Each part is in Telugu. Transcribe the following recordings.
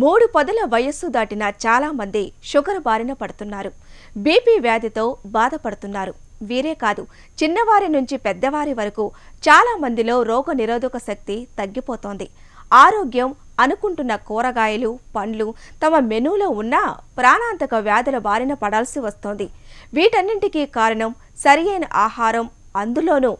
మూడు పదుల వయస్సు దాటిన చాలా మంది షుగర్ బారిన పడుతున్నారు. బీపీ వ్యాధితో బాధపడుతున్నారు. వీరే కాదు చిన్నవారి నుంచి పెద్దవారి వరకు చాలా మందిలో రోగ నిరోధక శక్తి తగ్గిపోతోంది. ఆరోగ్యం అనుకుంటున్న కూరగాయలు పండ్లు తమ మెనూలో ఉన్నా ప్రాణాంతక వ్యాధుల బారిన పడాల్సి వస్తోంది. వీటన్నింటికీ కారణం సరియైన ఆహారం అందులోనూ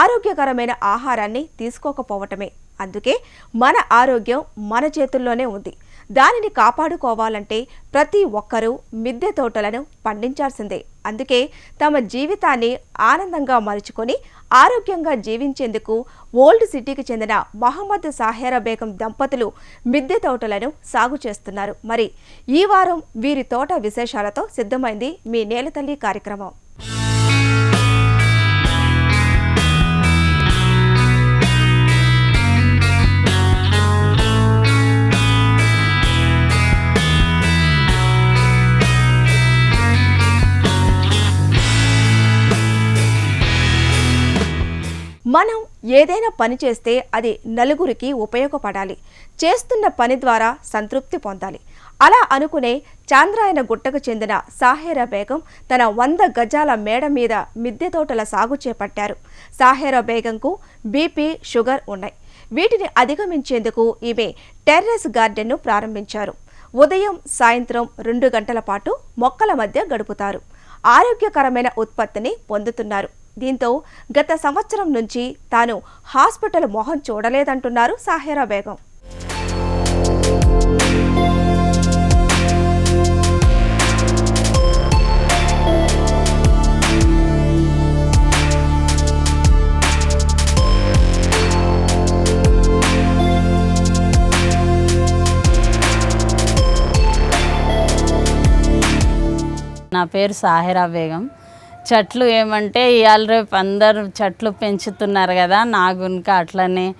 ఆరోగ్యకరమైన ఆహారాన్ని తీసుకోకపోవటమే. అందుకే మన ఆరోగ్యం మన చేతుల్లోనే ఉంది. దానిని కాపాడుకోవాలంటే ప్రతి ఒక్కరూ మిద్దె తోటలను పండించాల్సిందే. అందుకే తమ జీవితాన్ని ఆనందంగా మలుచుకొని ఆరోగ్యంగా జీవించేందుకు ఓల్డ్ సిటీకి చెందిన మహమ్మద్ సాహెరా బేగం దంపతులు మిద్దె తోటలను సాగు చేస్తున్నారు. మరి ఈ వారం వీరి తోట విశేషాలతో సిద్ధమైంది మీ నేలతల్లి కార్యక్రమం. మనం ఏదైనా పని చేస్తే అది నలుగురికి ఉపయోగపడాలి. చేస్తున్న పని ద్వారా సంతృప్తి పొందాలి. అలా అనుకునే చాంద్రాయన గుట్టకు చెందిన సాహేరా బేగం తన వంద గజాల మేడ మీద మిద్దె తోటల సాగు చేపట్టారు. సాహేరా బేగంకు బీపీ షుగర్ ఉన్నాయి. వీటిని అధిగమించేందుకు ఈమె టెర్రస్ గార్డెన్ను ప్రారంభించారు. ఉదయం సాయంత్రం రెండు గంటల పాటు మొక్కల మధ్య గడుపుతారు. ఆరోగ్యకరమైన ఉత్పత్తిని పొందుతున్నారు. దీంతో గత సంవత్సరం నుంచి తాను హాస్పిటల్ మొహం చూడలేదంటున్నారు సాహెరా బేగం. నా పేరు సాహిరా బేగం. చెట్లు ఏమంటే ఇవాళ రేపు అందరూ చెట్లు పెంచుతున్నారు కదా నా గునుక అట్లనే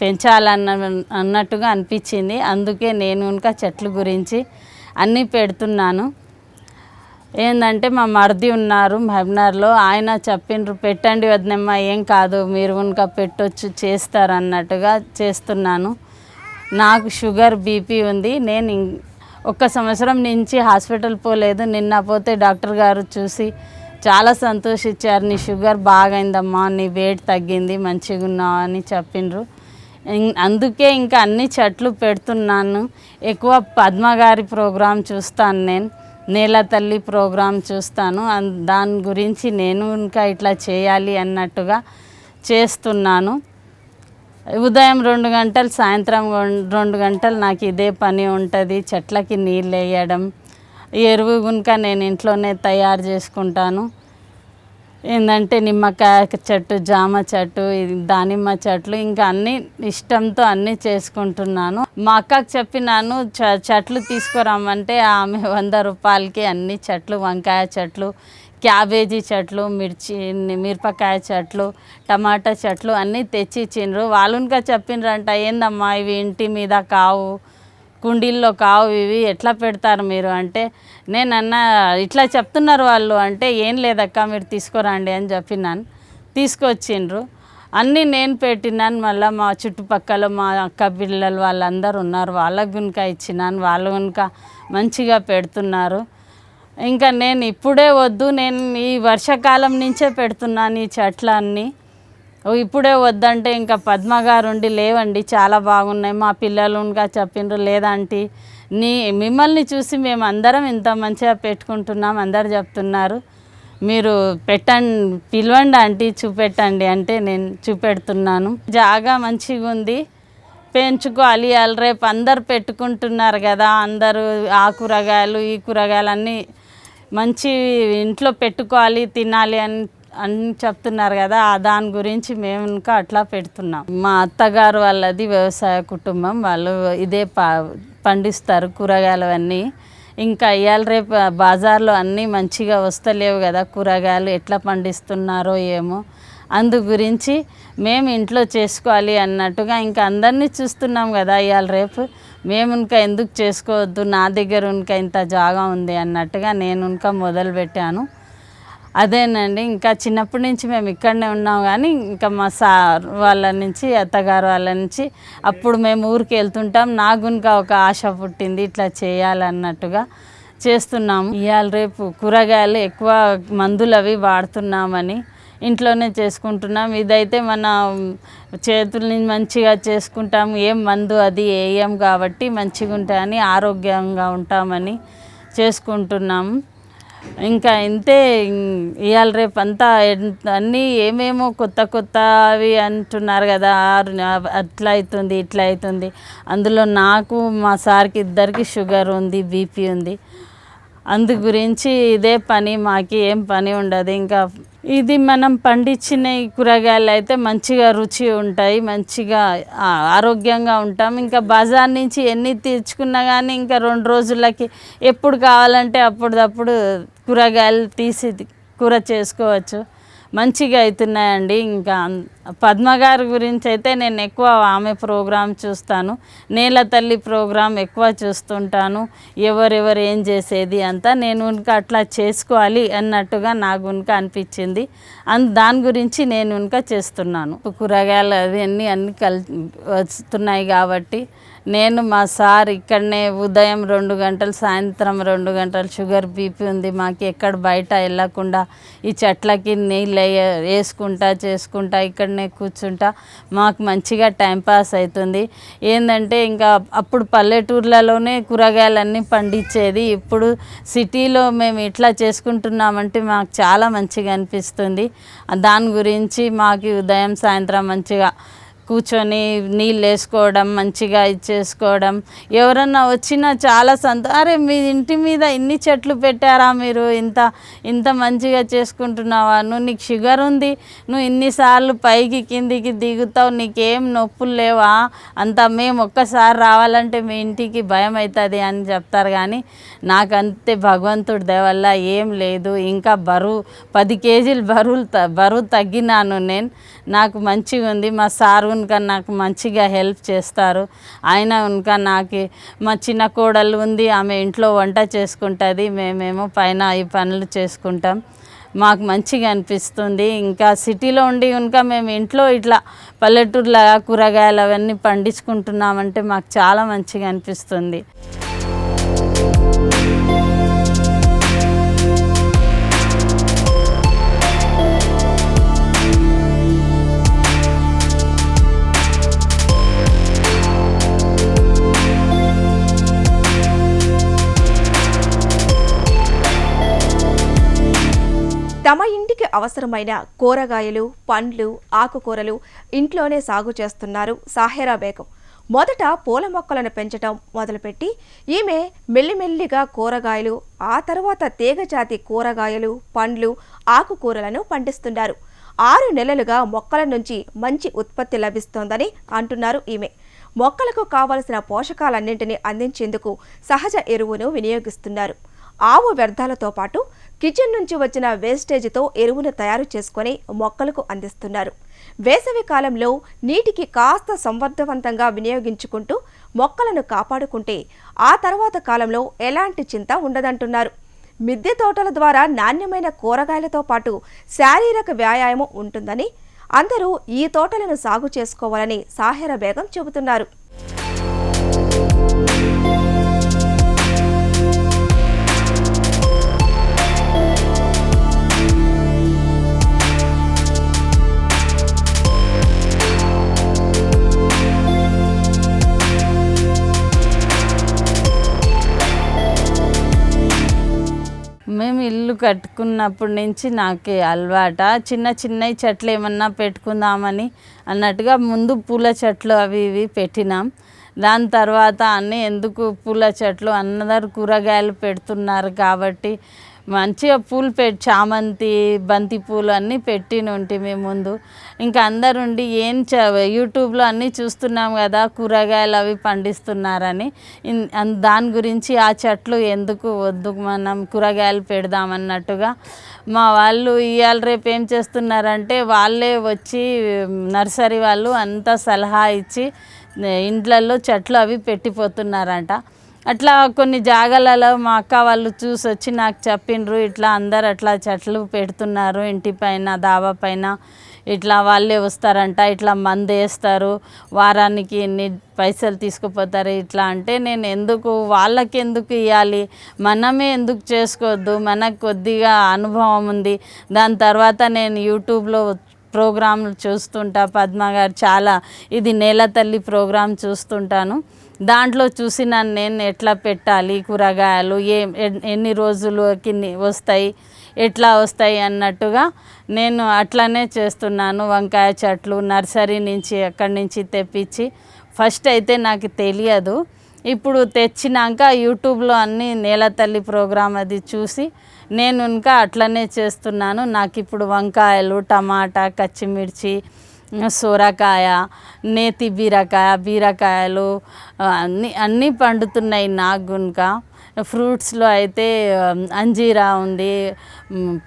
పెంచాలన్న అన్నట్టుగా అనిపించింది. అందుకే నేను కనుక చెట్లు గురించి అన్నీ పెడుతున్నాను. ఏంటంటే మా మరిది ఉన్నారు మెబినార్లో ఆయన చెప్పిండ్రు పెట్టండి వదినమ్మ ఏం కాదు మీరు కనుక పెట్టొచ్చు చేస్తారు అన్నట్టుగా చేస్తున్నాను. నాకు షుగర్ బీపీ ఉంది నేను ఇం- ఒక్క సంవత్సరం నుంచి హాస్పిటల్ పోలేదు. నిన్న పోతే డాక్టర్ గారు చూసి చాలా సంతోషించారు. నీ షుగర్ బాగైందమ్మా నీ వెయిట్ తగ్గింది మంచిగా ఉన్నావు అని చెప్పిండ్రు. ఇం- అందుకే ఇంకా అన్ని చెట్లు పెడుతున్నాను. ఎక్కువ పద్మ గారి ప్రోగ్రాం చూస్తాను నేను. నేల తల్లి ప్రోగ్రాం చూస్తాను. దాని గురించి నేను ఇంకా ఇట్లా చేయాలి అన్నట్టుగా చేస్తున్నాను. ఉదయం రెండు గంటలు సాయంత్రం రెండు గంటలు నాకు ఇదే పని ఉంటుంది. చెట్లకి నీళ్ళు వేయడం ఎరువు కనుక నేను ఇంట్లోనే తయారు చేసుకుంటాను. ఏంటంటే నిమ్మకాయ చెట్టు జామ చెట్టు దానిమ్మ చెట్లు ఇంకా అన్నీ ఇష్టంతో అన్నీ చేసుకుంటున్నాను. మా అక్కకు చెప్పినాను చ చెట్లు తీసుకురమ్మంటే ఆమె వంద రూపాయలకి అన్ని చెట్లు వంకాయ చెట్లు క్యాబేజీ చెట్లు మిర్చి మిరపకాయ చెట్లు టమాటా చెట్లు అన్నీ తెచ్చి ఇచ్చిండ్రు. వాళ్ళుగా చెప్పిండ్రంట ఏందమ్మా ఇవి ఇంటి మీద కావు కుండీల్లో కావు ఇవి ఎట్లా పెడతారు మీరు? అంటే నేను అన్న ఇట్లా చెప్తున్నారు వాళ్ళు అంటే ఏం లేదక్క మీరు తీసుకురండి అని చెప్పినాను తీసుకొచ్చిండ్రు. అన్నీ నేను పెట్టినాను. మళ్ళీ మా చుట్టుపక్కల మా అక్క పిల్లలు వాళ్ళందరూ ఉన్నారు. వాళ్ళకు గునుక ఇచ్చినాను. వాళ్ళు గునుక మంచిగా పెడుతున్నారు. ఇంకా నేను ఇప్పుడే వద్దు నేను ఈ వర్షాకాలం నుంచే పెడుతున్నాను ఈ చెట్లన్నీ. ఇప్పుడే వద్దంటే ఇంకా పద్మ గారు ఉండి లేవండి చాలా బాగున్నాయి మా పిల్లలు ఇంకా చెప్పిండ్రు లేదంటే. నీ మిమ్మల్ని చూసి మేము అందరం ఇంత మంచిగా పెట్టుకుంటున్నాం అందరు చెప్తున్నారు. మీరు పెట్టండి పిలవండి ఆంటీ చూపెట్టండి అంటే నేను చూపెడుతున్నాను. జాగా మంచిగా ఉంది. పెంచుకోవాలి వాళ్ళు రేపు అందరు పెట్టుకుంటున్నారు కదా అందరూ ఆ కూరగాయలు ఈ కూరగాయలు అన్నీ మంచి ఇంట్లో పెట్టుకోవాలి తినాలి అని అని చెప్తున్నారు కదా దాని గురించి మేము ఇంకా అట్లా పెడుతున్నాం. మా అత్తగారు వాళ్ళది వ్యవసాయ కుటుంబం వాళ్ళు ఇదే పా పండిస్తారు కూరగాయలు అన్నీ. ఇంకా ఇవాళ రేపు బజార్లో అన్నీ మంచిగా వస్తలేవు కదా కూరగాయలు ఎట్లా పండిస్తున్నారో ఏమో. అందు గురించి మేము ఇంట్లో చేసుకోవాలి అన్నట్టుగా ఇంకా అందరినీ చూస్తున్నాం కదా ఇవాళ రేపు. మేము ఇంకా ఎందుకు చేసుకోవద్దు? నా దగ్గర ఇంకా ఇంత జాగా ఉంది అన్నట్టుగా నేను ఇంకా మొదలుపెట్టాను. అదేనండి ఇంకా చిన్నప్పటి నుంచి మేము ఇక్కడనే ఉన్నాం కానీ ఇంకా మా సార్ వాళ్ళ నుంచి అత్తగారు వాళ్ళ నుంచి అప్పుడు మేము ఊరికి వెళ్తుంటాం. నాకు ఇంకా ఒక ఆశ పుట్టింది ఇట్లా చేయాలన్నట్టుగా చేస్తున్నాము. ఇవాళ రేపు కూరగాయలు ఎక్కువ మందులు అవి వాడుతున్నామని ఇంట్లోనే చేసుకుంటున్నాం. ఇదైతే మన చేతుల్ని మంచిగా చేసుకుంటాం ఏం మందు అది వేయం కాబట్టి మంచిగా ఉంటాయని ఆరోగ్యంగా ఉంటామని చేసుకుంటున్నాము ఇంకా ఇంతే ఇవాళ రేపు అంతా అన్నీ ఏమేమో కొత్త కొత్త అవి అంటున్నారు కదా ఆరు- అట్లా అవుతుంది ఇట్లా అవుతుంది అందులో నాకు మా సార్కి ఇద్దరికి షుగర్ ఉంది బీపీ ఉంది. అందు గురించి ఇదే పని మాకి ఏం పని ఉండదు. ఇంకా ఇది మనం పండించిన కూరగాయలు అయితే మంచిగా రుచి ఉంటాయి మంచిగా ఆరోగ్యంగా ఉంటాం. ఇంకా బజార్ నుంచి ఎన్ని తెచ్చుకున్నా కానీ ఇంకా రెండు రోజులకి ఎప్పుడు కావాలంటే అప్పుడప్పుడు కూరగాయలు తీసి కూర చేసుకోవచ్చు. మంచిగా అవుతున్నాయండి ఇంకా పద్మగారి పద్మ గారి గురించి అయితే నేను ఎక్కువ ఆమె ప్రోగ్రాం చూస్తాను. నేల తల్లి ప్రోగ్రాం ఎక్కువ చూస్తుంటాను. ఎవరెవరు ఏం చేసేది అంతా నేను ఇంకా అట్లా చేసుకోవాలి అన్నట్టుగా నాకు ఇంకా అనిపించింది. అన్ దాని గురించి నేను ఇంకా చేస్తున్నాను. కూరగాయలు అవన్నీ అన్నీ అన్నీ కల్ వస్తున్నాయి కాబట్టి నేను మా సార్ ఇక్కడనే ఉదయం రెండు గంటలు సాయంత్రం రెండు గంటలు షుగర్ బీపీ ఉంది మాకు ఎక్కడ బయట వెళ్ళకుండా ఈ చెట్లకి నీళ్ళు వేయ- వేసుకుంటా చేసుకుంటా ఇక్కడనే కూర్చుంటా. మాకు మంచిగా టైంపాస్ అవుతుంది. ఏంటంటే ఇంకా అప్పుడు పల్లెటూర్లలోనే కూరగాయలన్నీ పండించేది. ఇప్పుడు సిటీలో మేము ఇట్లా చేసుకుంటున్నామంటే మాకు చాలా మంచిగా అనిపిస్తుంది. దాని గురించి మాకు ఉదయం సాయంత్రం మంచిగా కూర్చొని నీళ్ళు వేసుకోవడం మంచిగా ఇచ్చేసుకోవడం ఎవరన్నా వచ్చినా చాలా సంతో అరే మీ ఇంటి మీద ఇన్ని చెట్లు పెట్టారా మీరు? ఇంత ఇంత మంచిగా చేసుకుంటున్నావా? నువ్వు నీకు షుగర్ ఉంది. నువ్వు ఇన్నిసార్లు పైకి కిందికి దిగుతావు. నీకేం నొప్పులు లేవా? అంత మేము ఒక్కసారి రావాలంటే మీ ఇంటికి భయం అవుతుంది అని చెప్తారు కానీ నాకంతే భగవంతుడి దయవల్ల ఏం లేదు. ఇంకా బరువు పది కేజీలు బరువులు త బరువు తగ్గినాను నేను. నాకు మంచిగా ఉంది మా సారు ఉనక నాకు మంచిగా హెల్ప్ చేస్తారు. ఆయన ఉనక నాకు మా చిన్న కోడలు ఉంది ఆమె ఇంట్లో వంట చేసుకుంటుంది మేమేమో పైన ఈ పనులు చేసుకుంటాం. మాకు మంచిగా అనిపిస్తుంది. ఇంకా సిటీలో ఉండి ఇంకా మేము ఇంట్లో ఇట్లా పల్లెటూరులాగా కూరగాయలు అవన్నీ పండించుకుంటున్నామంటే మాకు చాలా మంచిగా అనిపిస్తుంది. తమ ఇంటికి అవసరమైన కూరగాయలు పండ్లు ఆకుకూరలు ఇంట్లోనే సాగు చేస్తున్నారు సాహెరా బేగం. మొదట పూల మొక్కలను పెంచడం మొదలుపెట్టి ఈమె మెల్లిమెల్లిగా కూరగాయలు ఆ తర్వాత తీగజాతి కూరగాయలు పండ్లు ఆకుకూరలను పండిస్తున్నారు. ఆరు నెలలుగా మొక్కల నుంచి మంచి ఉత్పత్తి లభిస్తోందని అంటున్నారు ఈమె. మొక్కలకు కావలసిన పోషకాలన్నింటినీ అందించేందుకు సహజ ఎరువును వినియోగిస్తున్నారు. ఆవు వ్యర్థాలతో పాటు కిచెన్ నుంచి వచ్చిన వేస్టేజ్తో ఎరువును తయారు చేసుకొని మొక్కలకు అందిస్తున్నారు. వేసవి కాలంలో నీటికి కాస్త సంవర్ధవంతంగా వినియోగించుకుంటూ మొక్కలను కాపాడుకుంటే ఆ తర్వాత కాలంలో ఎలాంటి చింత ఉండదంటున్నారు. మిద్దె తోటల ద్వారా నాణ్యమైన కూరగాయలతో పాటు శారీరక వ్యాయామం ఉంటుందని అందరూ ఈ తోటలను సాగు చేసుకోవాలని సాహెర బేగం చెబుతున్నారు. మేము ఇల్లు కట్టుకున్నప్పటి నుంచి నాకు అలవాట? చిన్న చిన్న చెట్లు ఏమన్నా పెట్టుకుందామని అన్నట్టుగా ముందు పూల చెట్లు అవి ఇవి పెట్టినాం. దాని తర్వాత అన్నీ ఎందుకు పూల చెట్లు అందరు కూరగాయలు పెడుతున్నారు కాబట్టి మంచిగా పూలు పెట్టి చామంతి బంతి పూలు అన్నీ పెట్టినుంటి మేము ముందు. ఇంకా అందరుండి ఏం చ యూట్యూబ్లో అన్నీ చూస్తున్నాం కదా కూరగాయలు అవి పండిస్తున్నారని. దాని గురించి ఆ చెట్లు ఎందుకు వద్దు మనం కూరగాయలు పెడదామన్నట్టుగా. మా వాళ్ళు ఇవాళ రేపు ఏం చేస్తున్నారంటే వాళ్ళే వచ్చి నర్సరీ వాళ్ళు అంతా సలహా ఇచ్చి ఇండ్లల్లో చెట్లు అవి పెట్టిపోతున్నారంట. అట్లా కొన్ని జాగాలలో మా అక్క వాళ్ళు చూసి వచ్చి నాకు చెప్పిండ్రు ఇట్లా అందరు అట్లా చెట్లు పెడుతున్నారు ఇంటి పైన దాబా పైన ఇట్లా వాళ్ళే వస్తారంట ఇట్లా మందు వేస్తారు వారానికి ఎన్ని పైసలు తీసుకుపోతారు ఇట్లా అంటే నేను ఎందుకు వాళ్ళకి ఎందుకు ఇవ్వాలి మనమే ఎందుకు చేసుకోవద్దు మనకు కొద్దిగా అనుభవం ఉంది దాని తర్వాత నేను యూట్యూబ్లో ప్రోగ్రాంలు చూస్తుంటా. పద్మ గారు చాలా ఇది నేల తల్లి ప్రోగ్రాం చూస్తుంటాను. దాంట్లో చూసిన నేను ఎట్లా పెట్టాలి కూరగాయలు? ఏ ఎన్ని రోజులకి వస్తాయి? ఎట్లా వస్తాయి అన్నట్టుగా నేను అట్లానే చేస్తున్నాను. వంకాయ చెట్లు నర్సరీ నుంచి అక్కడి నుంచి తెప్పించి ఫస్ట్ అయితే నాకు తెలియదు. ఇప్పుడు తెచ్చినాక యూట్యూబ్లో అన్ని నేల తల్లి ప్రోగ్రాం అది చూసి నేను ఇంకా అట్లనే చేస్తున్నాను. నాకు ఇప్పుడు వంకాయలు టమాటా పచ్చిమిర్చి సొరకాయ నేతి బీరకాయ బీరకాయలు అన్నీ అన్నీ పండుతున్నాయి నాకు గునుక. ఫ్రూట్స్లో అయితే అంజీరా ఉంది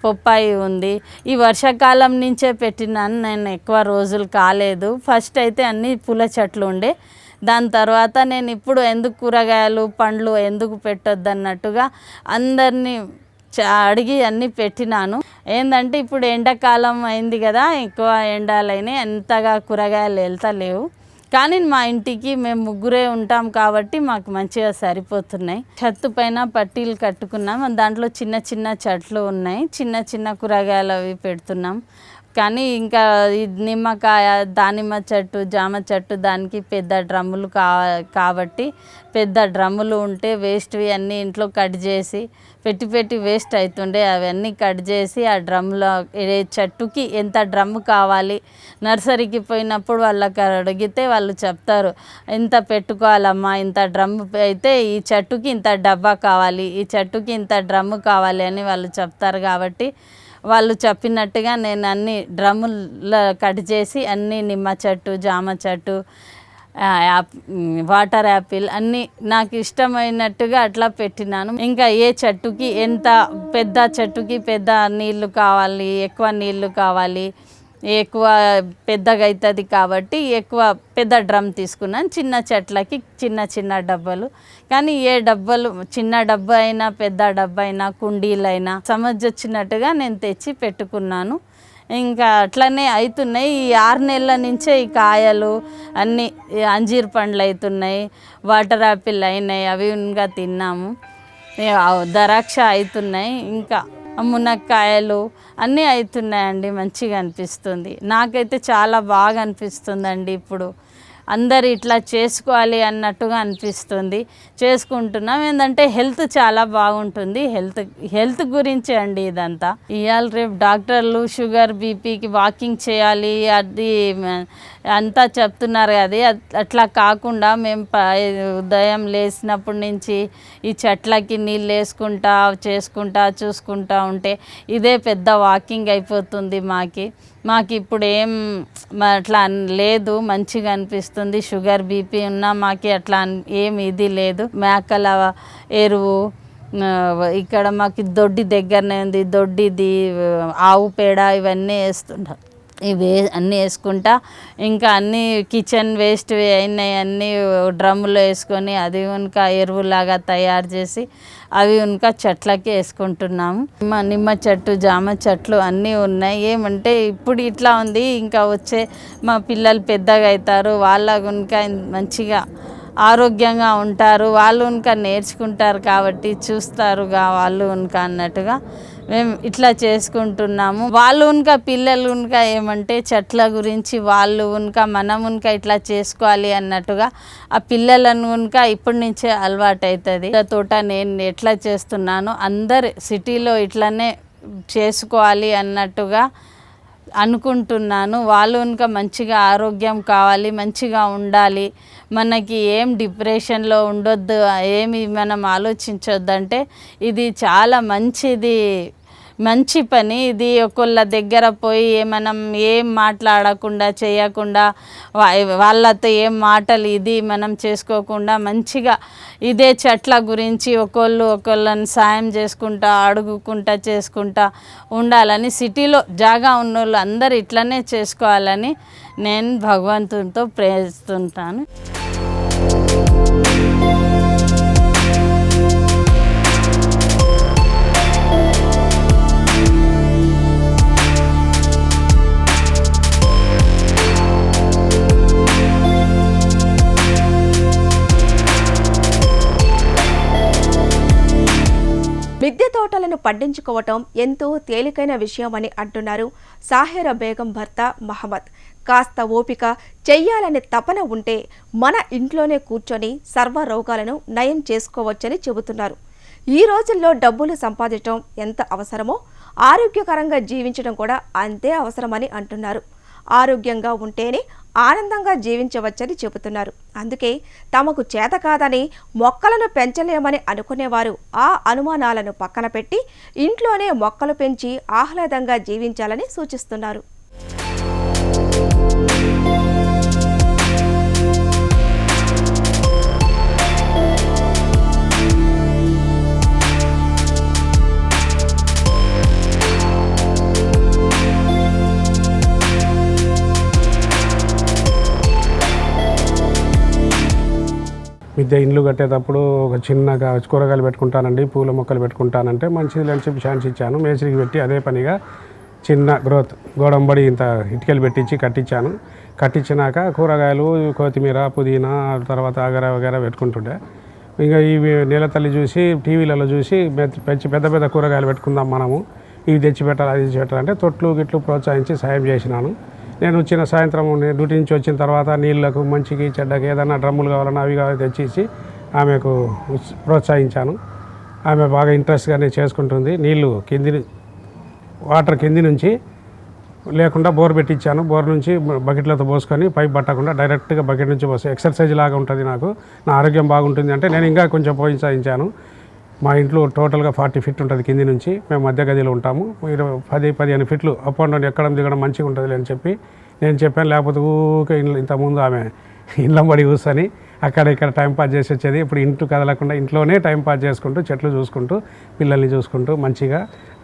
పొప్పాయి ఉంది. ఈ వర్షాకాలం నుంచే పెట్టినాను నేను ఎక్కువ రోజులు కాలేదు. ఫస్ట్ అయితే అన్ని పూల చెట్లు ఉండే. దాని తర్వాత నేను ఇప్పుడు ఎందుకు కూరగాయలు పండ్లు ఎందుకు పెట్టొద్దన్నట్టుగా అందరినీ అడిగి అన్నీ పెట్టినాను. ఏంటంటే ఇప్పుడు ఎండాకాలం అయింది కదా ఎక్కువ ఎండాలైనాయి అంతగా కూరగాయలు వెళ్తలేవు. కానీ మా ఇంటికి మేము ముగ్గురే ఉంటాం కాబట్టి మాకు మంచిగా సరిపోతున్నాయి. छత్తు పైన పట్టీలు కట్టుకున్నాం. దాంట్లో చిన్న చిన్న చెట్లు ఉన్నాయి. చిన్న చిన్న కూరగాయలు అవి పెడుతున్నాం. కానీ ఇంకా నిమ్మకాయ దానిమ్మ చెట్టు జామ చెట్టు దానికి పెద్ద డ్రమ్ములు కా కాబట్టి పెద్ద డ్రమ్ములు ఉంటే వేస్ట్వి అన్నీ ఇంట్లో కట్ చేసి పెట్టి పెట్టి వేస్ట్ అవుతుండే అవన్నీ కట్ చేసి ఆ డ్రమ్లో ఏ చెట్టుకి ఎంత డ్రమ్ము కావాలి నర్సరీకి పోయినప్పుడు వాళ్ళకి అడిగితే వాళ్ళు చెప్తారు ఇంత పెట్టుకోవాలమ్మా ఇంత డ్రమ్ము అయితే ఈ చెట్టుకి ఇంత డబ్బా కావాలి ఈ చెట్టుకి ఇంత డ్రమ్ము కావాలి అని వాళ్ళు చెప్తారు కాబట్టి వాళ్ళు చెప్పినట్టుగా నేను అన్ని డ్రమ్ముల కట్ చేసి అన్ని నిమ్మ చెట్టు జామ చెట్టు యాప్- వాటర్ యాపిల్ అన్నీ నాకు ఇష్టమైనట్టుగా అట్లా పెట్టినాను. ఇంకా ఏ చెట్టుకి ఎంత పెద్ద చెట్టుకి పెద్ద నీళ్ళు కావాలి ఎక్కువ నీళ్ళు కావాలి ఎక్కువ పెద్దగా అవుతుంది కాబట్టి ఎక్కువ పెద్ద డ్రమ్ తీసుకున్నాను. చిన్న చెట్లకి చిన్న చిన్న డబ్బాలు. కానీ ఏ డబ్బాలు చిన్న డబ్బా అయినా పెద్ద డబ్బా అయినా కుండీలైనా సమజ్ వచ్చినట్టుగా నేను తెచ్చి పెట్టుకున్నాను. ఇంకా అట్లనే అవుతున్నాయి. ఈ ఆరు నెలల నుంచే ఈ కాయలు అన్నీ అంజీర్ పండ్లు అవుతున్నాయి. వాటర్ యాపిల్ అయినాయి. అవి ఇంకా తిన్నాము. ద్రాక్ష అవుతున్నాయి. ఇంకా మునక్కాయలు అన్నీ అవుతున్నాయండి మంచిగా అనిపిస్తుంది. నాకైతే చాలా బాగా అనిపిస్తుందండి ఇప్పుడు. అందరు ఇట్లా చేసుకోవాలి అన్నట్టుగా అనిపిస్తుంది. చేసుకుంటున్నాం. ఏంటంటే హెల్త్ చాలా బాగుంటుంది. హెల్త్ హెల్త్ గురించి అండి ఇదంతా. ఇవాళ రేపు డాక్టర్లు షుగర్ బీపీకి వాకింగ్ చేయాలి అది అంతా చెప్తున్నారు. అది అట్లా కాకుండా మేము ఉదయం లేచినప్పటి నుంచి ఈ చెట్లకి నీళ్ళు వేసుకుంటా చేసుకుంటా చూసుకుంటా ఉంటే ఇదే పెద్ద వాకింగ్ అయిపోతుంది మాకి. మాకు ఇప్పుడు ఏం అట్లా లేదు మంచిగా అనిపిస్తుంది. షుగర్ బీపీ ఉన్నా మాకు అట్లా ఏం ఇది లేదు. మేకల ఎరువు ఇక్కడ మాకు దొడ్డి దగ్గరనే ఉంది. దొడ్డిది ఆవు పేడ ఇవన్నీ వేస్తుంటాం. ఇవి అన్నీ వేసుకుంటా ఇంకా అన్నీ కిచెన్ వేస్ట్ అయినాయి అన్నీ డ్రమ్ములో వేసుకొని అది ఇంకా ఎరువులాగా తయారు చేసి అవి ఇంకా చెట్లకి వేసుకుంటున్నాము. నిమ్మ నిమ్మ చెట్టు జామ చెట్లు అన్నీ ఉన్నాయి. ఏమంటే ఇప్పుడు ఇట్లా ఉంది. ఇంకా వచ్చే మా పిల్లలు పెద్దగా అవుతారు వాళ్ళ ఇంకా మంచిగా ఆరోగ్యంగా ఉంటారు. వాళ్ళు ఇంకా నేర్చుకుంటారు కాబట్టి చూస్తారుగా వాళ్ళు ఇంకా అన్నట్టుగా. మేము ఇట్లా చేసుకుంటున్నాము. వాళ్ళు ఇంకా పిల్లలు ఇంకా ఏమంటే చెట్ల గురించి వాళ్ళు ఇంకా మనం ఇంకా ఇట్లా చేసుకోవాలి అన్నట్టుగా ఆ పిల్లలను ఇంకా ఇప్పటి నుంచే అలవాటు అవుతుంది తోట నేను ఎట్లా చేస్తున్నానో అందరు సిటీలో ఇట్లానే చేసుకోవాలి అన్నట్టుగా అనుకుంటున్నాను. వాళ్ళు ఇంకా మంచిగా ఆరోగ్యం కావాలి మంచిగా ఉండాలి. మనకి ఏం డిప్రెషన్లో ఉండొద్దు ఏమి మనం ఆలోచించొద్దంటే ఇది చాలా మంచిది. మంచి పని. ఇది ఒకళ్ళ దగ్గర పోయి మనం ఏం మాట్లాడకుండా చేయకుండా వాళ్ళతో ఏం మాటలు ఇది మనం చేసుకోకుండా మంచిగా ఇదే చెట్ల గురించి ఒకళ్ళు ఒకళ్ళని సాయం చేసుకుంటా అడుగుకుంటా చేసుకుంటా ఉండాలని సిటీలో జాగా ఉన్నోళ్ళు అందరు ఇట్లనే చేసుకోవాలని నేను భగవంతునితో ప్రేరిస్తుంటాను మిద్దె తోటలను పండించుకోవటం ఎంతో తేలికైన విషయమని అంటున్నారు సాహెర బేగం భర్త మహమ్మద్. కాస్త ఓపిక చెయ్యాలనే తపన ఉంటే మన ఇంట్లోనే కూర్చొని సర్వ రోగాలను నయం చేసుకోవచ్చని చెబుతున్నారు. ఈ రోజుల్లో డబ్బులు సంపాదించడం ఎంత అవసరమో ఆరోగ్యకరంగా జీవించడం కూడా అంతే అవసరమని అంటున్నారు. ఆరోగ్యంగా ఉంటేనే ఆనందంగా జీవించవచ్చని చెబుతున్నారు. అందుకే తమకు చేత కాదని మొక్కలను పెంచలేమని అనుకునేవారు ఆ అనుమానాలను పక్కన పెట్టి ఇంట్లోనే మొక్కలు పెంచి ఆహ్లాదంగా జీవించాలని సూచిస్తున్నారు. మధ్య ఇండ్లు కట్టేటప్పుడు ఒక చిన్నగా కూరగాయలు పెట్టుకుంటానండి పూల మొక్కలు పెట్టుకుంటానంటే మంచిది అని చెప్పి ఛాన్స్ ఇచ్చాను. మేస్త్రికి పెట్టి అదే పనిగా చిన్న గ్రోత్ గోడంబడి ఇంత ఇటుకలు పెట్టించి కట్టించాను. కట్టించినాక కూరగాయలు కొత్తిమీర పుదీనా తర్వాత అగర వగర పెట్టుకుంటుండే. ఇంకా ఇవి నీళ్ళ తల్లి చూసి టీవీలలో చూసి పెంచి పెద్ద పెద్ద కూరగాయలు పెట్టుకుందాం మనము. ఇవి తెచ్చి పెట్టాలి అది తెచ్చి పెట్టాలంటే తొట్లు గిట్లు ప్రోత్సహించి సాయం చేసినాను. నేను వచ్చిన సాయంత్రం నేను డ్యూటీ నుంచి వచ్చిన తర్వాత నీళ్ళకు మంచికి చెడ్డకి ఏదైనా డ్రమ్ములు కావాలన్నా అవి కావాలి తెచ్చేసి ఆమెకు ప్రోత్సహించాను. ఆమె బాగా ఇంట్రెస్ట్గానే చేసుకుంటుంది. నీళ్ళు కింది వాటర్ కింది నుంచి లేకుండా బోర్ పెట్టించాను బోర్ నుంచి బకెట్లతో పోసుకొని పైప్ పట్టకుండా డైరెక్ట్గా బకెట్ నుంచి పోసి ఎక్సర్సైజ్ లాగా ఉంటుంది నాకు. నా ఆరోగ్యం బాగుంటుంది అంటే నేను ఇంకా కొంచెం ప్రోత్సహించాను. మా ఇంట్లో టోటల్గా ఫార్టీ ఫీట్ ఉంటుంది కింది నుంచి. మేము మధ్య గదిలో ఉంటాము. ఇరవై పది పదిహేను ఫీట్లు అప్ అండ్ డౌన్ ఎక్కడం దిగడం మంచిగా ఉంటుంది అని చెప్పి నేను చెప్పాను. లేకపోతే ఊకే ఇంట్లో ఇంతకుముందు ఆమె ఇళ్ళ పడి కూర్చొని అక్కడ ఇక్కడ టైం పాస్ చేసి వచ్చేది. ఇప్పుడు ఇంట్లో కదలకుండా ఇంట్లోనే టైం పాస్ చేసుకుంటూ చెట్లు చూసుకుంటూ పిల్లల్ని చూసుకుంటూ మంచిగా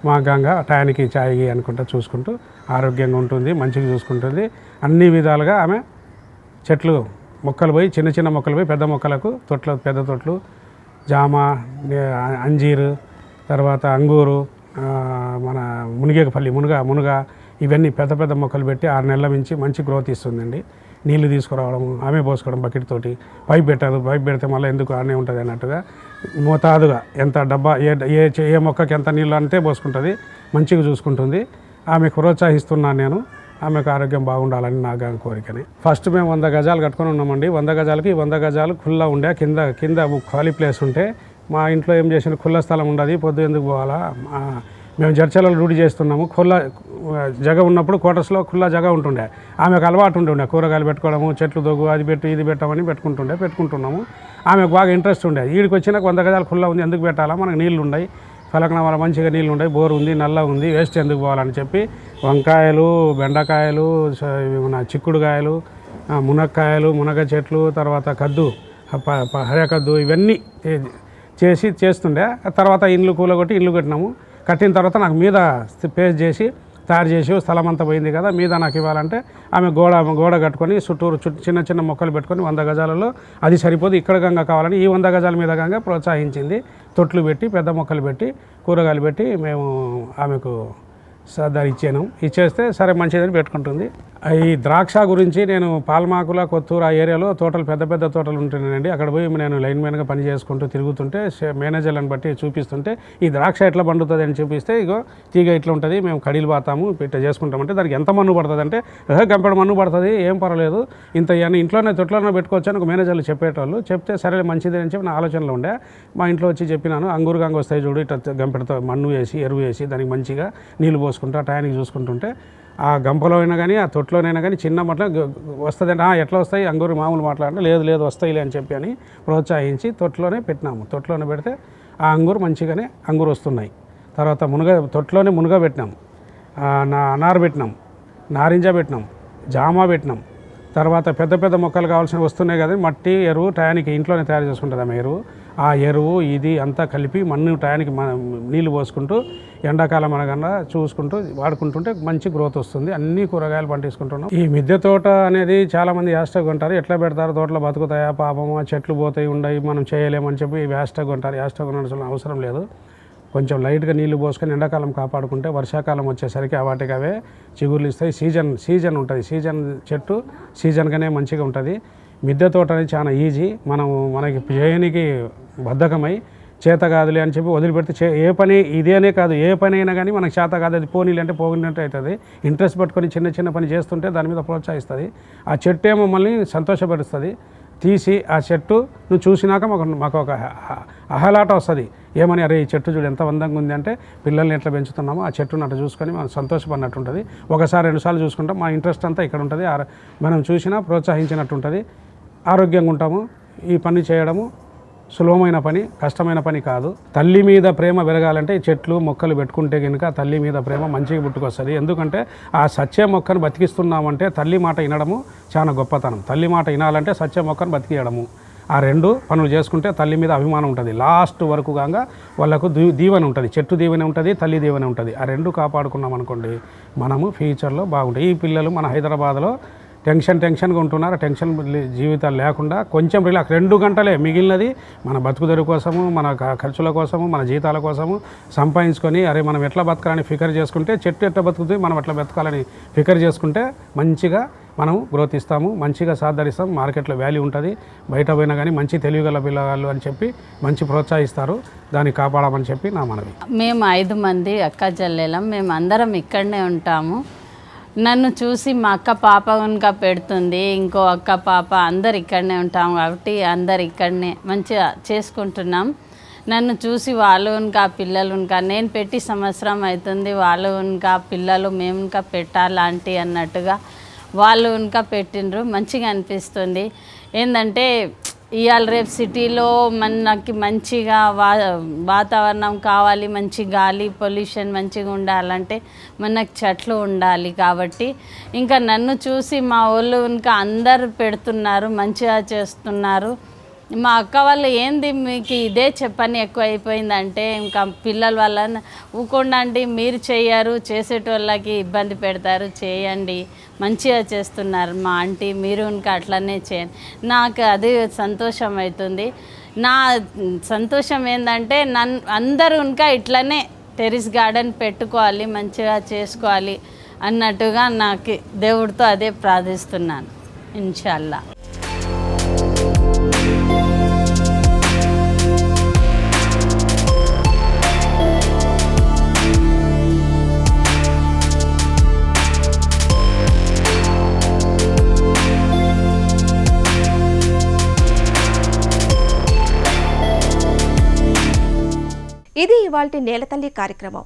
మాగంగా టయానికి చాయ్ అనుకుంటా చూసుకుంటూ ఆరోగ్యంగా ఉంటుంది మంచిగా చూసుకుంటుంది. అన్ని విధాలుగా ఆమె చెట్లు మొక్కలు పోయి చిన్న చిన్న మొక్కలు పోయి పెద్ద మొక్కలకు తొట్లు పెద్ద తొట్లు జామ అంజీరు తర్వాత అంగూరు మన మునిగేకపల్లి మునుగ మునుగ ఇవన్నీ పెద్ద పెద్ద మొక్కలు పెట్టి ఆరు నెలల నుంచి మంచి గ్రోత్ ఇస్తుందండి. నీళ్ళు తీసుకురావడం ఆమె పోసుకోవడం బకెట్ తోటి. పైప్ పెట్టదు పైప్ పెడితే మళ్ళీ ఎందుకు ఆనే ఉంటుంది అన్నట్టుగా మోతాదుగా ఎంత డబ్బా ఏ ఏ ఏ మొక్కకి ఎంత నీళ్ళు అంతే పోసుకుంటుంది మంచిగా చూసుకుంటుంది. ఆమెకు ప్రోత్సహిస్తున్నాను నేను. ఆమెకు ఆరోగ్యం బాగుండాలని నా గా- కోరికని. ఫస్ట్ మేము వంద గజాలు కట్టుకొని ఉన్నామండి. వంద గజాలకి వంద గజాలు ఖుల్లా ఉండే కింద కింద ఖాళీ ప్లేస్ ఉంటే మా ఇంట్లో ఏం చేసిన ఖుల్లా స్థలం ఉండదు పొద్దు ఎందుకు పోవాలా? మేము జడ్చలలో రూఢి చేస్తున్నాము. ఖుల్లా జగ ఉన్నప్పుడు క్వార్టర్స్లో ఖుల్లా జగ ఉంటుండే. ఆమెకు అలవాటు ఉంటుండే. కూరగాయలు పెట్టుకోవడము చెట్లు దొగ్గు అది పెట్టు ఇది పెట్టమని పెట్టుకుంటుండే పెట్టుకుంటున్నాము. ఆమెకు బాగా ఇంట్రెస్ట్ ఉండే. వీడికి వచ్చినాక వంద గజాలు ఖుల్లా ఉంది. ఎందుకు పెట్టాలా? మనకు నీళ్ళు ఉన్నాయి. ఫలకన వల్ల మంచిగా నీళ్ళు ఉంటాయి బోరు ఉంది నల్ల ఉంది వేస్ట్ ఎందుకు పోవాలని చెప్పి వంకాయలు బెండకాయలు మన చిక్కుడుకాయలు మునక్కాయలు మునగ చెట్లు తర్వాత కద్దు హరే కద్దు ఇవన్నీ చేసి చేస్తుండే. ఆ తర్వాత ఇండ్లు కూలగొట్టి ఇండ్లు కట్టినాము. కట్టిన తర్వాత నాకు మీద పేస్ చేసి తయారు చేసి స్థలం అంతా పోయింది కదా మీద నాకు ఇవ్వాలంటే ఆమె గోడ గోడ కట్టుకొని చుట్టూరు చుట్టూ చిన్న చిన్న మొక్కలు పెట్టుకొని వంద గజాలలో అది సరిపోదు. ఇక్కడ గంగా కావాలని ఈ వంద గజాల మీద గంగా ప్రోత్సహించింది. తొట్లు పెట్టి పెద్ద మొక్కలు పెట్టి కూరగాయలు పెట్టి మేము ఆమెకు సర్దార్ ఇచ్చాను. ఇచ్చేస్తే సరే మంచిదని పెట్టుకుంటుంది. ఈ ద్రాక్ష గురించి నేను పాల్మాకుల కొత్తూరు ఆ ఏరియాలో తోటలు పెద్ద పెద్ద తోటలు ఉంటున్నాయండి. అక్కడ పోయి నేను లైన్ మ్యాన్గా పని చేసుకుంటూ తిరుగుతుంటే మేనేజర్లను బట్టి చూపిస్తుంటే ఈ ద్రాక్ష ఎట్లా పండుతుంది అని చూపిస్తే ఇగో తీగ ఇట్లా ఉంటుంది మేము కడీలు పాతాము ఇట్లా చేసుకుంటామంటే దానికి ఎంత మన్ను పడుతుంది అంటే "ఏహే, మన్ను పడుతుంది ఏం పర్వాలేదు. ఇంత ఇవన్నీ ఇంట్లోనే తొట్లోనే పెట్టుకోవచ్చు అని ఒక మేనేజర్లు చెప్పేటోళ్ళు చెప్తే సరే మంచిది అని చెప్పి నా ఆలోచనలో ఉండే. మా ఇంట్లో వచ్చి చెప్పినాను అంగూరుగంగ వస్తాయి చూడు ఇట్లా గంపెడతో మన్ను వేసి ఎరువు వేసి దానికి మంచిగా నీళ్ళు పోసుకుంటా టయానికి చూసుకుంటుంటే ఆ గంపలో అయినా కానీ ఆ తొట్లోనైనా కానీ చిన్న మట్ల వస్తుందంటే "ఆ, ఎట్లా వస్తాయి? అంగూరు మామూలు మాట్లాడడం లేదు లేదు వస్తాయిలే అని చెప్పి అని ప్రోత్సహించి తొట్లోనే పెట్టినాము. తొట్లోనే పెడితే ఆ అంగూరు మంచిగానే అంగూరు వస్తున్నాయి. తర్వాత మునగ తొట్లోనే మునగ పెట్టినాం నా అనారు పెట్టినాం నారింజ పెట్టినాం జామ పెట్టినాం తర్వాత పెద్ద పెద్ద మొక్కలు కావాల్సిన వస్తున్నాయి కదా మట్టి ఎరువు టయానికి ఇంట్లోనే తయారు చేసుకుంటుంది ఆమె ఎరువు. ఆ ఎరువు ఇది అంతా కలిపి మన్ను టయానికి నీళ్ళు పోసుకుంటూ ఎండాకాలం అనగా చూసుకుంటూ వాడుకుంటుంటే మంచి గ్రోత్ వస్తుంది. అన్ని కూరగాయలు పండించుకుంటున్నాం. ఈ మిద్దె తోట అనేది చాలా మంది హ్యాష్టాగ్ ఉంటారు ఎట్లా పెడతారు? తోటలో బతుకుతాయా? పాపం చెట్లు పోతాయి ఉండయి మనం చేయలేమని చెప్పి హ్యాష్టాగ్ ఉంటారు హ్యాష్టాగ్ ఉండాల్సిన అవసరం లేదు. కొంచెం లైట్గా నీళ్ళు పోసుకొని ఎండాకాలం కాపాడుకుంటే వర్షాకాలం వచ్చేసరికి ఆ వాటికి అవే చిగుర్లు ఇస్తాయి. సీజన్ సీజన్ ఉంటుంది. సీజన్ చెట్టు సీజన్గానే మంచిగా ఉంటుంది. మిద్దె తోట అనేది చాలా ఈజీ మనం మనకి చేయనికి బద్ధకమై చేత కాదులే అని చెప్పి వదిలిపెడితే చే ఏ పని ఇదేనే కాదు ఏ పని అయినా కానీ మనకు చేత కాదు అది పోనీలు అంటే పోగినట్టు అవుతుంది. ఇంట్రెస్ట్ పట్టుకొని చిన్న చిన్న పని చేస్తుంటే దాని మీద ప్రోత్సహిస్తుంది. ఆ చెట్టు ఏమో మమ్మల్ని సంతోషపరుస్తుంది. తీసి ఆ చెట్టు నువ్వు చూసినాక మాకు మాకు ఒక అహలాట వస్తుంది. ఏమని అరే ఈ చెట్టు చూడు ఎంత అందంగా ఉంది అంటే పిల్లల్ని ఎట్లా పెంచుతున్నామో ఆ చెట్టును అట్లా చూసుకొని మనం సంతోషపడినట్టు ఉంటుంది. ఒకసారి రెండుసార్లు చూసుకుంటాం మా ఇంట్రెస్ట్ అంతా ఇక్కడ ఉంటుంది. ఆ- మనం చూసినా ప్రోత్సహించినట్టు ఉంటుంది. ఆరోగ్యంగా ఉంటాము. ఈ పని చేయడము సులభమైన పని కష్టమైన పని కాదు. తల్లి మీద ప్రేమ పెరగాలంటే చెట్లు మొక్కలు పెట్టుకుంటే కనుక తల్లి మీద ప్రేమ మంచిగా పుట్టుకొస్తుంది. ఎందుకంటే ఆ సత్య మొక్కను బతికిస్తున్నామంటే తల్లి మాట వినడము చాలా గొప్పతనం. తల్లి మాట వినాలంటే సత్య మొక్కను బతికియడము. ఆ రెండు పనులు చేసుకుంటే తల్లి మీద అభిమానం ఉంటుంది. లాస్ట్ వరకు కాగా వాళ్ళకు దీ దీవెన ఉంటుంది. చెట్టు దీవెన ఉంటుంది తల్లి దీవెన ఉంటుంది. ఆ రెండు కాపాడుకున్నాం అనుకోండి మనము ఫ్యూచర్లో బాగుంటాయి. ఈ పిల్లలు మన హైదరాబాద్లో టెన్షన్ టెన్షన్గా ఉంటున్నారు టెన్షన్ జీవితాలు లేకుండా కొంచెం రిలాక్స్. రెండు గంటలే మిగిలినది మన బతుకుదరి కోసము మన ఖర్చుల కోసము మన జీతాల కోసము సంపాదించుకొని అరే మనం ఎట్లా బతకాలని ఫికర్ చేసుకుంటే చెట్టు ఎట్లా బతుకుతుంది మనం ఎట్లా బతకాలని ఫికర్ చేసుకుంటే మంచిగా మనం గ్రోత్ ఇస్తాము మంచిగా సాధరిస్తాం మార్కెట్లో వాల్యూ ఉంటుంది. బయట పోయినా కానీ మంచి తెలివిగల పిల్లగాళ్ళు అని చెప్పి మంచి ప్రోత్సహిస్తారు. దాన్ని కాపాడమని చెప్పి నా మనవి. మేము ఐదు మంది అక్క చెల్లెలం మేము అందరం ఇక్కడనే ఉంటాము. నన్ను చూసి మా అక్క పాప కనుక పెడుతుంది ఇంకో అక్క పాప అందరు ఇక్కడనే ఉంటాం కాబట్టి అందరు ఇక్కడనే మంచిగా చేసుకుంటున్నాం. నన్ను చూసి వాళ్ళు ఇంకా పిల్లలు కనుక నేను పెట్టి సంవత్సరం అవుతుంది వాళ్ళు ఇంకా పిల్లలు మేము ఇంకా పెట్టాలంటి అన్నట్టుగా వాళ్ళు కనుక పెట్టిండ్రు మంచిగా అనిపిస్తుంది. ఏంటంటే ఇవాళ రేపు సిటీలో మనకి మంచిగా వా వాతావరణం కావాలి మంచి గాలి పొల్యూషన్ మంచిగా ఉండాలంటే మనకు చెట్లు ఉండాలి కాబట్టి. ఇంకా నన్ను చూసి మా వాళ్ళు ఇంకా అందరు పెడుతున్నారు మంచిగా చేస్తున్నారు. మా అక్క వాళ్ళు ఏంది మీకు ఇదే చెప్పని ఎక్కువ అయిపోయిందంటే ఇంకా పిల్లల వల్ల ఊకుండండి మీరు చేయరు చేసేటోళ్ళకి ఇబ్బంది పెడతారు చేయండి మంచిగా చేస్తున్నారు మా ఆంటీ మీరు ఇంకా అట్లనే చేయండి. నాకు అది సంతోషం అవుతుంది. నా సంతోషం ఏంటంటే నన్ను అందరూ ఇంకా ఇట్లనే టెరిస్ గార్డెన్ పెట్టుకోవాలి మంచిగా చేసుకోవాలి అన్నట్టుగా నాకు దేవుడితో అదే ప్రార్థిస్తున్నాను. ఇన్షాల్లా. ఇది ఇవాళ నేలతల్లి కార్యక్రమం.